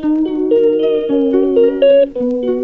Thank you.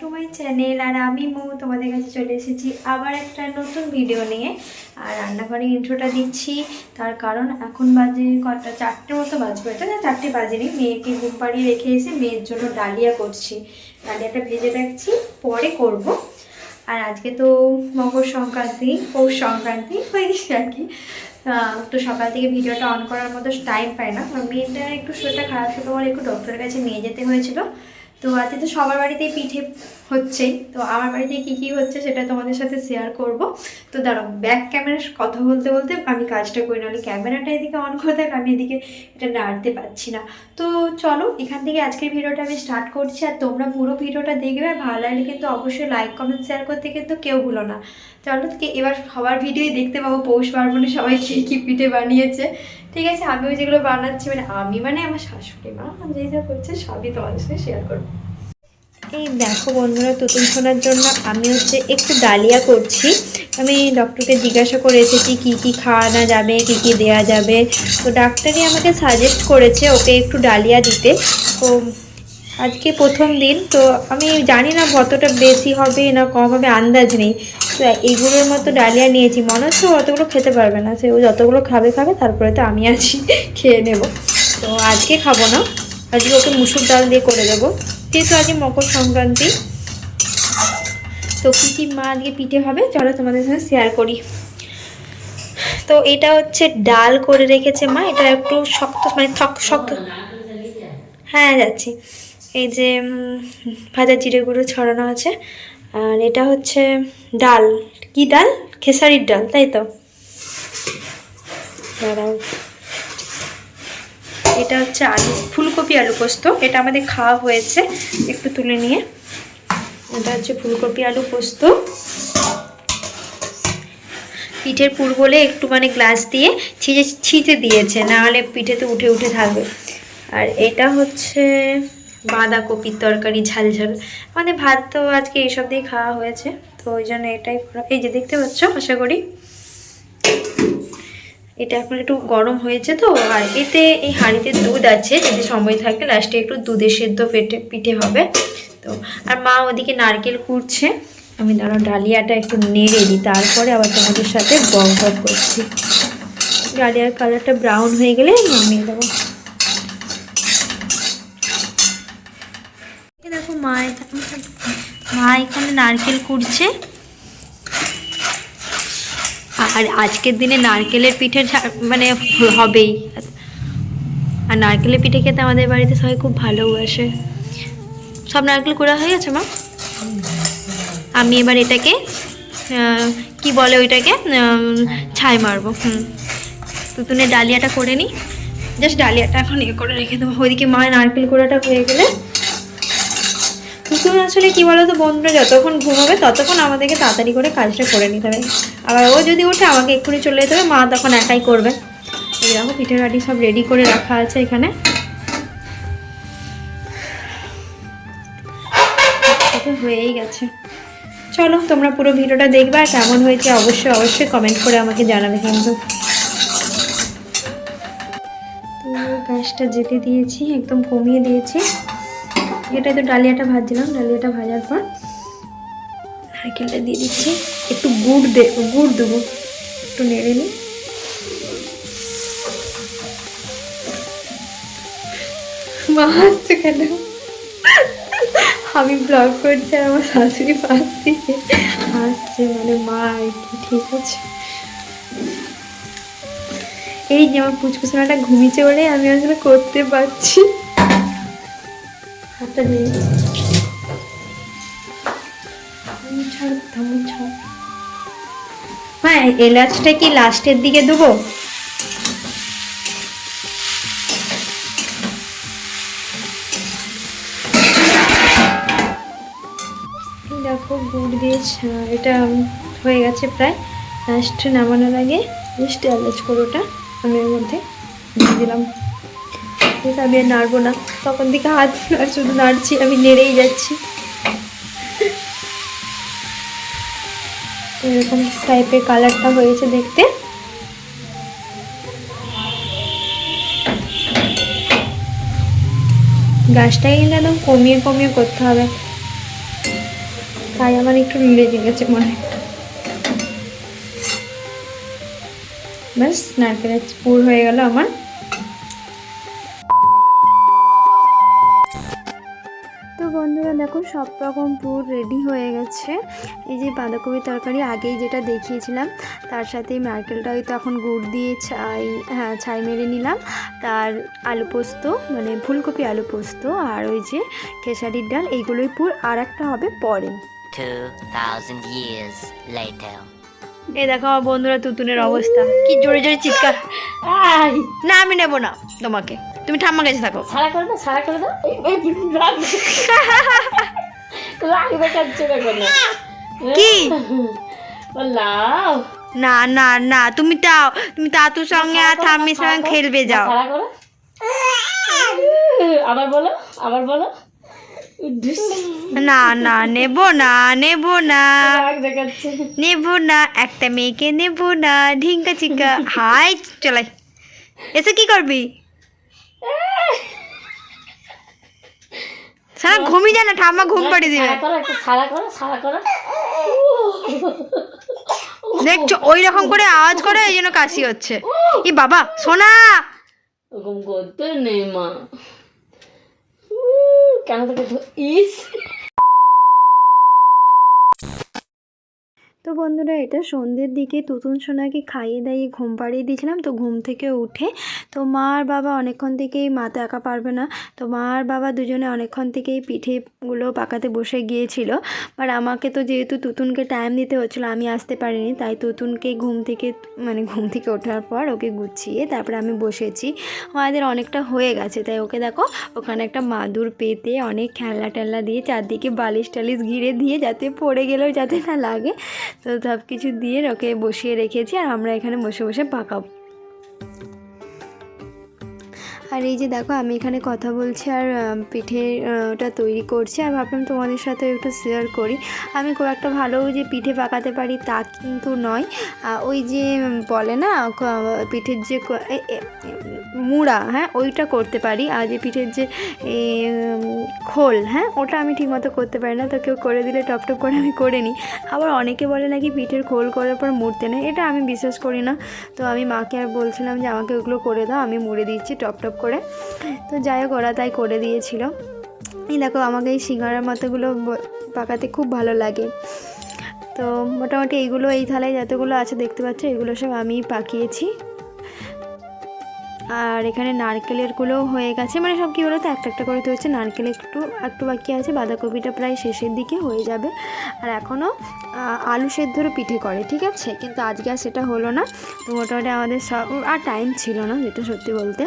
To my channel আর আমি মৌ তোমাদের কাছে চলে এসেছি আবার একটা নতুন ভিডিও নিয়ে। আর রান্নাঘরে ইন্ট্রোটা দিচ্ছি, তার কারণ এখন বাজে কটা, চারটে মতো বাজবে। এটা না, চারটে বাজেনি, মেয়েকে ঘুম পাড়িয়ে রেখে এসে মেয়ের জন্য ডালিয়া করছি। ডালিয়াটা ভেজে রাখছি, পরে করব। আর আজকে তো মকর সংক্রান্তি, পৌষ সংক্রান্তি হয়েছে আর কি তো সকাল থেকে ভিডিওটা অন করার মতো টাইম পাই না। মেয়েটা একটু শরীরটা খারাপ ছিল বলে একটু ডক্টরের কাছে নিয়ে যেতে হয়েছিল। তো আজকে তো সবার বাড়িতেই পিঠে হচ্ছেই তো আমার বাড়িতে কী কী হচ্ছে সেটা তোমাদের সাথে শেয়ার করব। তো দাঁড়াও ব্যাক ক্যামেরার কথা বলতে বলতে আমি কাজটা করি, নাহলে ক্যামেরাটা এদিকে অন করে থাক আমি এদিকে এটা নাড়তে পারছি না। তো চলো, এখান থেকে আজকের ভিডিওটা আমি স্টার্ট করছি, আর তোমরা পুরো ভিডিওটা দেখবে আর ভালো লাগলে কিন্তু অবশ্যই লাইক কমেন্ট শেয়ার করতে কিন্তু কেউ ভুলো না। চলো, এবার সবার ভিডিওই দেখতে পাবো, পৌষ পার্বণে সবাই কী কী পিঠে বানিয়েছে। ঠিক আছে আমিও যেগুলো বানাচ্ছি মানে আমি মানে আমার শাশুড়ি মা, যে যা করছে সবই তোমাদের সাথে শেয়ার করব। এই দেখো বন্ধুরা তুতুন শোনার জন্য আমি হচ্ছে একটু ডালিয়া করছি। আমি ডক্টরকে জিজ্ঞাসা করে এসেছি, কী কী খাওয়ানো যাবে, কী কী দেওয়া যাবে। তো ডাক্তারই আমাকে সাজেস্ট করেছে ওকে একটু ডালিয়া দিতে। তো আজকে প্রথম দিন, তো আমি জানি না কতটা বেশি হবে না কম হবে, আন্দাজ নেই। এইগুলোর মতো ডালিয়া নিয়েছি। মনে হচ্ছে অতগুলো খেতে পারবে না। সে ও যতগুলো খাবে খাবে, তারপরে তো আমি আছি, খেয়ে নেব। তো আজকে খাব না। আজকে ওকে মুসুর ডাল দিয়ে করে দেবো। যেহেতু আজকে মকর সংক্রান্তি, তো কী কী মা আজকে পিঠে হবে চলো তোমাদের সাথে শেয়ার করি। তো এটা হচ্ছে ডাল করে রেখেছে মা। এটা একটু শক্ত মানে থক, শক্ত। হ্যাঁ যাচ্ছি। এই যে ভাজা জিরে গুঁড়ো ছড়ানো আছে। আর এটা হচ্ছে ডাল। কি ডাল? খেসারির ডাল, তাই তো? এটা হচ্ছে আলু, ফুলকপি আলু পোস্ত। এটা আমাদের খাওয়া হয়েছে, একটু তুলে নিয়ে। এটা হচ্ছে ফুলকপি আলু পোস্ত। পিঠের পুর বলে একটু মানে গ্লাস দিয়ে ছিঁচে ছিঁচে দিয়েছে নাহলে পিঠেতে উঠে উঠে থাকবে। আর এটা হচ্ছে বাঁধাকপির তরকারি ঝাল ঝাল মানে ভাত তো আজকে এইসব দিয়ে খাওয়া হয়েছে, তো ওই জন্য এটাই এই যে দেখতে পাচ্ছ, আশা করি এটা এখন একটু গরম হয়েছে তো, আর এতে এই হাঁড়িতে দুধ আছে, যদি সময় থাকে লাস্টে একটু দুধের সেদ্ধ পেটে, পিঠে হবে। তো, আর মা ওদিকে নারকেল কুড়ছে আমি দাঁড়াও, ডালিয়াটা একটু নেড়ে দিই, তারপরে আবার তোমাদের সাথে বক বক করছি। ডালিয়ার কালারটা ব্রাউন হয়ে গেলে নামিয়ে দেবো এই দেখো মা মা এখানে নারকেল কুড়ছে। আর আজকের দিনে নারকেলের পিঠে মানে হবেই। আর নারকেলের পিঠে খেতে আমাদের বাড়িতে সবাই খুব ভালোবাসে। সব নারকেল কুড়া হয়ে গেছে, মা? আমি এবার এটাকে কি বলে ওইটাকে? ছাই মারবো, হুম। তুতুনে ডালিয়াটা করে নিই জাস্ট ডালিয়াটা এখন ইয়ে করে রেখে দেবো। ওইদিকে মায়ের নারকেল কুড়াটা হয়ে গেলে তুতুন আসলে কি বলতো, বন্ধুরা, যতক্ষণ ঘুমাবে ততক্ষণ আমাদেরকে তাড়াতাড়ি করে কাজটা করে নিতে হবে। আবার ও যদি ওঠে, আমাকে এক্ষুনি চলে যেতে হবে, মা তখন একাই করবে। এই দেখো পিঠে কাঠি সব রেডি করে রাখা আছে এখানে। হয়েই গেছে। চলো, তোমরা পুরো ভিডিওটা দেখবে আর কেমন হয়েছে অবশ্যই অবশ্যই কমেন্ট করে আমাকে জানাবে কিন্তু। তো, গ্যাসটা জেলে দিয়েছি, একদম কমিয়ে দিয়েছি। এটা তো ডালিয়াটা ভাজছিলাম, ডালিয়াটা ভাজার পর নারকেলটা দিয়ে দিচ্ছি। একটু গুড় দে, গুড় দেবো, একটু নেড়ে নিই। মা কেন? আমি ব্লগ করছি আর আমার শাশুড়ি পাশ থেকে হাসছে মানে মা আর কি, ঠিক আছে। এই যে আমার পুচকুচনাটা ঘুমিয়েছে বলে আমি আসলে করতে পারছি 때 হ্যাঁ এলাচটা কি লাস্টের দিকে দেবো? দেখো গুড় দিয়ে হ্যাঁ, এটা হয়ে গেছে প্রায়। লাস্ট নামানোর আগে মিষ্টি এলাচ করে ওটা। আমি এর মধ্যে দিয়ে দিলাম। এটা আমি আর নাড়বো না। তখন থেকে হাত আর শুধু নাড়ছি, আমি নেড়েই যাচ্ছি। এরকম টাইপের কালারটা হয়েছে দেখতে। গাছটাকে কিন্তু একদম কমিয়ে কমিয়ে করতে হবে। তাই আমার একটু লেগে গেছে মনে। ব্যাস নারকেলের পুর হয়ে গেল আমার। সব রকম পুর রেডি হয়ে গেছে এই যে বাঁধাকপি তরকারি আগেই যেটা দেখিয়েছিলাম তার সাথে এই হয়তো এখন গুড় দিয়ে ছাই হ্যাঁ ছাই মেরে নিলাম তার আলু পোস্ত মানে ফুলকপি আলু পোস্ত আর ওই যে খেসারির ডাল এইগুলোই পুর আর একটা হবে পরে 2,000 years later. এই দেখো আমার বন্ধুরা তুতুনের অবস্থা কি জোরে জোরে চিৎকার না আমি নেব না তোমাকে তুমি ঠাম্মা কাছে থাকো সারা করে দাও সারা করে দাও রাগ দেখাচ্ছে দেখো না। কি? লাও। না না না তুমি তাও তুমি তাতুর সঙ্গে আর ঠাম্মির সঙ্গে খেলবে যাও। আবার বলো আবার বলো। না না নেব না নেব না। নেব না একটা মেয়েকে নেব না ঢিঙ্কা চিকা হাই চলাই। এসে কি করবি? সারা ঘুমিয়ে যায় না ঠাম্মা ঘুম পাড়িয়ে দিবে। সারা করো সারা করো দেখছ ওই রকম করে আওয়াজ করে এই জন্য কাশি হচ্ছে। ই বাবা সোনা! ওরকম করতে নেই মা। কেন তোকে ইস। তো বন্ধুরা এটা সন্ধ্যের দিকে তুতুন সোনাকে খাইয়ে দাইয়ে ঘুম পাড়িয়ে দিয়েছিলাম, তো ঘুম থেকে উঠে তো মা আর বাবা অনেকক্ষণ থেকেই মা তো একা পারবে না, তো মা আর বাবা দুজনে অনেকক্ষণ থেকেই পিঠেগুলো পাকাতে বসে গিয়েছিল। বাট আমাকে তো যেহেতু তুতুনকে টাইম দিতে হচ্ছিল, আমি আসতে পারিনি, তাই তুতুনকে ঘুম থেকে মানে ঘুম থেকে ওঠার পর ওকে গুছিয়ে তারপরে আমি বসেছি। আমাদের অনেকটা হয়ে গেছে, তাই ওকে দেখো, ওখানে একটা মাদুর পেতে অনেক খেলনা টেলনা দিয়ে চারদিকে বালিশ টালিশ ঘিরে দিয়ে যাতে পড়ে গেলেও যাতে না লাগে তো সব কিছু দিয়ে ওকে বসিয়ে রেখেছি আর আমরা এখানে বসে বসে পাকাবো। আর এই যে দেখো আমি এখানে কথা বলছি আর আহ, পিঠে ওটা তৈরি করছি। আর ভাবলাম তোমাদের সাথে একটু শেয়ার করি। আমি খুব একটা ভালো যে পিঠে পাকাতে পারি তা কিন্তু নয়। ওই যে বলে না পিঠের যে মুড়া হ্যাঁ ওইটা করতে পারি। আর যে পিঠের যে খোল হ্যাঁ ওটা আমি ঠিকমতো করতে পারি না। তো কেউ করে দিলে টপ টপ করে আমি করে নিই। আবার অনেকে বলে নাকি পিঠের খোল করার পর মুড়তে নেই। এটা আমি বিশ্বাস করি না। তো আমি মাকে আর বলছিলাম যে আমাকে ওগুলো করে দাও আমি মুড়ে দিচ্ছি টপ টপ করে। তো যাই হোক, ওরা তাই করে দিয়েছিল। এই দেখো, আমাকে এই সিঙ্গারার মতোগুলো পাকাতে খুব ভালো লাগে। তো মোটামুটি এইগুলো, এই থালায় যতগুলো আছে, দেখতে পাচ্ছ, এগুলো সব আমি পাকিয়েছি। আর এখানে নারকেলেরগুলোও হয়ে গেছে। মানে সব কী বলতো? একটা একটা করে হচ্ছে নারকেল একটু একটু বাকি আছে। বাঁধাকপিটা প্রায় শেষের দিকে হয়ে যাবে। আর এখনও আলু সেদ্ধরও পিঠে করে, ঠিক আছে? কিন্তু আজকে আর সেটা হলো না। তো মোটামুটি আমাদের সব, আর টাইম ছিল না, যেটা সত্যি বলতে।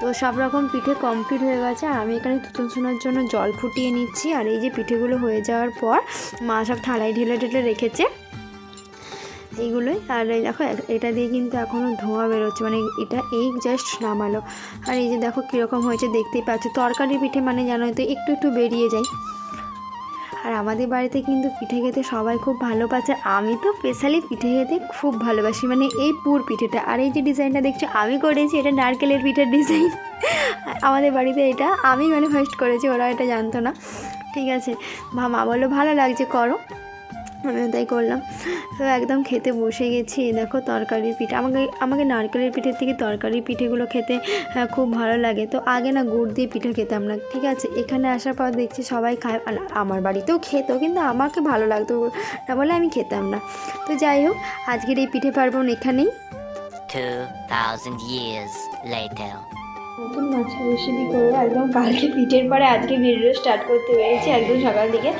তো সব রকম পিঠে কমপ্লিট হয়ে গেছে। আর আমি এখানে তুতুন শোনার জন্য জল ফুটিয়ে নিচ্ছি। আর এই যে পিঠেগুলো হয়ে যাওয়ার পর, মা সব থালায় ঢেলে ঢেলে রেখেছে। এইগুলোই আর দেখো এটা দিয়ে কিন্তু এখনও ধোঁয়া বেরোচ্ছে। মানে এটা এই জাস্ট নামালো। আর এই যে দেখো কীরকম হয়েছে, দেখতেই পাচ্ছ। তরকারি পিঠে মানে জানো তো একটু একটু বেরিয়ে যায়। আর আমাদের বাড়িতে কিন্তু পিঠে খেতে সবাই খুব ভালোবাসে। আমি তো স্পেশালি পিঠে খেতে খুব ভালোবাসি। মানে এই পুর পিঠেটা। আর এই যে ডিজাইনটা দেখছ, আমি করেছি। এটা নারকেলের পিঠের ডিজাইন আমাদের বাড়িতে এটা আমি মানে ফার্স্ট করেছি, ওরা এটা জানতো না। ঠিক আছে। মা বলল, ভালো লাগছে, করো। তাই করলাম। তো একদম খেতে বসে গেছি। দেখো তরকারির পিঠে। আমাকে আমাকে নারকেলের পিঠের থেকে তরকারির পিঠেগুলো খেতে আহ, খুব ভালো লাগে। তো আগে না গুড় দিয়ে পিঠে খেতাম না ঠিক আছে? এখানে আসার পর দেখছি সবাই খায়। আমার বাড়িতেও খেত কিন্তু আমাকে ভালো লাগতো। না বলে আমি খেতাম না। তো যাই হোক আজকের এই পিঠে পার্বণ এখানেই। 2,000 years later. নতুন মাছের রেসিপি করব। একদম কালকে পিঠের পরে আজকে ভিডিও স্টার্ট করতে পেরেছি একদম সকাল দিকে।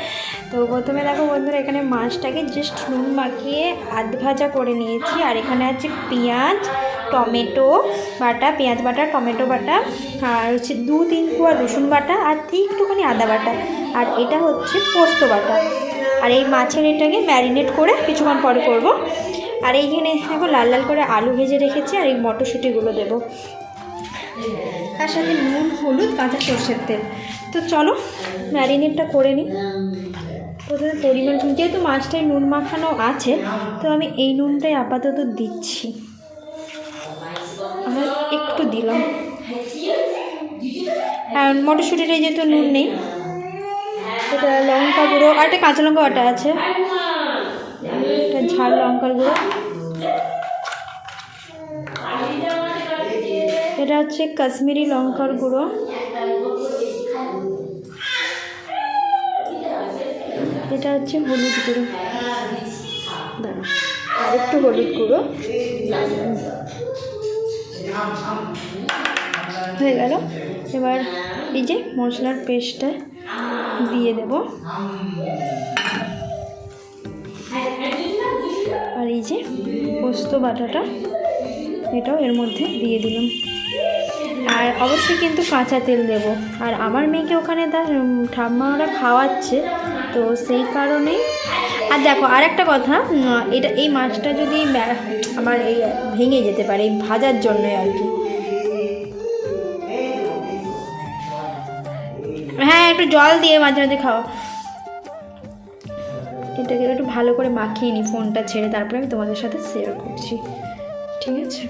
তো প্রথমে দেখো বন্ধুরা, এখানে মাছটাকে জাস্ট নুন মাখিয়ে আধ ভাজা করে নিয়েছি। আর এখানে আছে পেঁয়াজ, টমেটো বাটা, পেঁয়াজ বাটা, টমেটো বাটা, আর হচ্ছে দু তিন কুয়া রসুন বাটা, আর একটুখানি আদা বাটা। আর এটা হচ্ছে পোস্ত বাটা। আর এই মাছের এটাকে ম্যারিনেট করে কিছুক্ষণ পরে করব। আর এইখানে দেখো লাল লাল করে আলু ভেজে রেখেছি, আর এই মটরশুঁটিগুলো দেবো। তার সাথে নুন, হলুদ, কাঁচা সর্ষের তেল। তো চলো ম্যারিনেটটা করে নিই। প্রথমে পরিমাণ যেহেতু মাছটায় নুন মাখানো আছে, তো আমি এই নুনটাই আপাতত দিচ্ছি। আমার একটু দিলাম। আর মটরশুঁটিটা যেহেতু নুন নেই, এটা লঙ্কা গুঁড়ো, আর একটা কাঁচা লঙ্কা বাটা আছে। এটা ঝাল লঙ্কার গুঁড়ো। এটা হচ্ছে কাশ্মীরি লঙ্কার গুঁড়ো। এটা হচ্ছে হলুদ গুঁড়ো। আর একটু হলুদ গুঁড়ো। হয়ে গেল। এবার এই যে মশলার পেস্টটা দিয়ে দেব। আর এই যে পোস্ত বাটাটা, এটাও এর মধ্যে দিয়ে দিলাম। আর অবশ্যই কিন্তু কাঁচা তেল দেব। আর আমার মেয়েকে ওখানে তার ঠাম্মা ওরা খাওয়াচ্ছে। তো সেই কারণেই আর দেখো আর একটা কথা এটা এই মাছটা যদি আমার এই ভেঙে যেতে পারে, এই ভাজার জন্যই আর কি। হ্যাঁ একটু জল দিয়ে মাঝে মাঝে খাওয়া। এটাকে একটু ভালো করে মাখিয়ে নিই ফোনটা ছেড়ে, তারপরে আমি তোমাদের সাথে শেয়ার করছি। ঠিক আছে?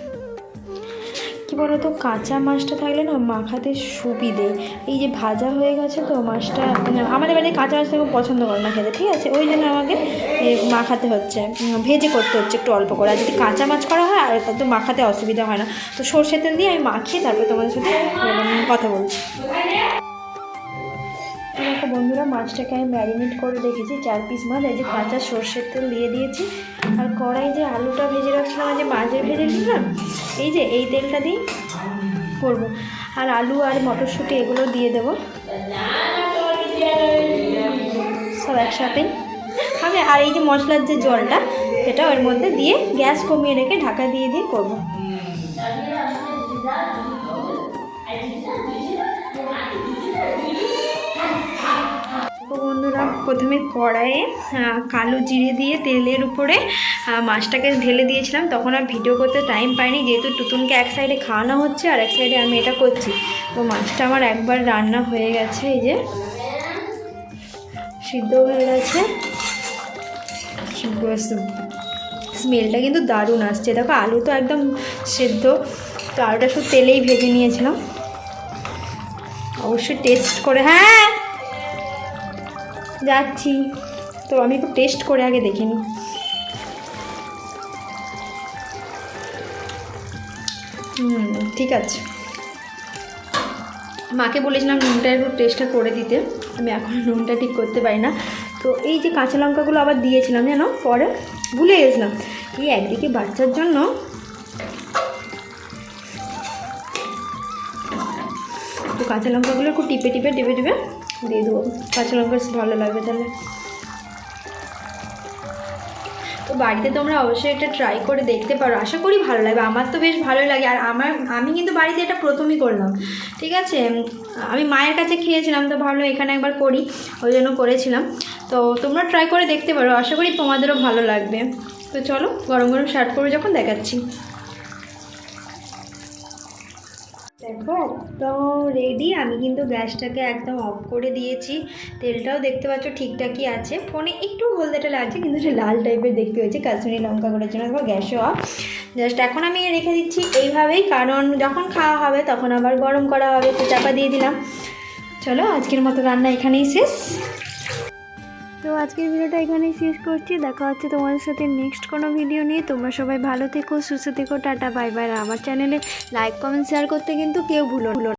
কী বলো তো কাঁচা মাছটা থাকলে না মাখাতে সুবিধে। এই যে ভাজা হয়ে গেছে তো মাছটা না, আমাদের বাড়িতে কাঁচা মাছটা খুব পছন্দ করে না খেতে ঠিক আছে? ওই জন্য আমাকে মাখাতে হচ্ছে ভেজে করতে হচ্ছে একটু অল্প করে। আর যদি কাঁচা মাছ করা হয় আর তো মাখাতে অসুবিধা হয় না। তো সর্ষে তেল দিয়ে আমি মাখিয়ে তারপরে তোমাদের সাথে কথা বলছি। বন্ধুরা, মাছটাকে আমি ম্যারিনেট করে রেখেছি। চার পিস মাছ, এই যে কাঁচা সর্ষের তেল দিয়ে দিয়েছি। আর কড়াই যে আলুটা ভেজে রাখছিলাম যে মাছের ভেজে দিলাম, এই যে এই তেলটা দিয়ে করব। আর আলু আর মটরশুঁটি এগুলো দিয়ে দেবো। সব একসাথে হবে আর এই যে মশলার যে জলটা, সেটা ওর মধ্যে দিয়ে গ্যাস কমিয়ে রেখে ঢাকা দিয়ে দিয়ে করব। বন্ধুরা, প্রথমে কড়াইয়ে কালো জিরে দিয়ে তেলের উপরে মাছটাকে ঢেলে দিয়েছিলাম। তখন আর ভিডিও করতে টাইম পাইনি। যেহেতু টুতুনকে এক সাইডে খাওয়ানো হচ্ছে আর এক সাইডে আমি এটা করছি। তো মাছটা আমার একবার রান্না হয়ে গেছে, এই যে। সিদ্ধ হয়ে গেছে। স্মেলটা কিন্তু দারুণ আসছে। দেখো, আলু তো একদম সেদ্ধ। তো আলুটা শুধু তেলেই ভেজে নিয়েছিলাম। অবশ্যই টেস্ট করে হ্যাঁ! যাচ্ছি। তো আমি একটু টেস্ট করে আগে দেখে নিই। হুম, ঠিক আছে। মাকে বলেছিলাম নুনটা একটু টেস্টটা করে দিতে। আমি এখন নুনটা ঠিক করতে পারি না। তো এই যে কাঁচা লঙ্কাগুলো আবার দিয়েছিলাম জানো? পরে ভুলে গেছিলাম। এই একদিকে বাচ্চার জন্য তো কাঁচা লঙ্কাগুলো একটু টিপে টিপে টিপে টিপে দিয়ে দেবো। কাঁচা লঙ্কা ভালো লাগবে তাহলে। তো বাড়িতে তোমরা অবশ্যই এটা ট্রাই করে দেখতে পারো। আশা করি ভালো লাগবে। আমার তো বেশ ভালোই লাগে। আর আমার, আমি কিন্তু বাড়িতে এটা প্রথমই করলাম। ঠিক আছে? আমি মায়ের কাছে খেয়েছিলাম তো ভালো, এখানে একবার করি। ওই জন্য করেছিলাম। তো তোমরা ট্রাই করে দেখতে পারো। আশা করি তোমাদেরও ভালো লাগবে। তো চলো, গরম গরম শার্ট করে যখন দেখাচ্ছি। দেখো একদম রেডি আমি কিন্তু গ্যাসটাকে একদম অফ করে দিয়েছি। তেলটাও দেখতে পাচ্ছ ঠিকঠাকই আছে। ফোনে একটু হলদেটা লাগছে, কিন্তু এটা লাল টাইপের দেখতে হয়েছে। কাশ্মীরি লঙ্কা করার জন্য দেখো গ্যাসও অফ জাস্ট এখন আমি রেখে দিচ্ছি এইভাবেই, কারণ যখন খাওয়া হবে তখন আবার গরম করা হবে, তো চাপা দিয়ে দিলাম। চলো, আজকের মতো রান্না এখানেই শেষ। তো আজকের ভিডিওটা এখানেই শেষ করছি। দেখা হচ্ছে তোমাদের সাথে নেক্সট কোনো ভিডিও নিয়ে। তোমরা সবাই ভালো থেকো, সুস্থ থেকো, টাটা বাই বাই আমার চ্যানেলে লাইক কমেন্ট শেয়ার করতে কিন্তু কেউ ভুলো না।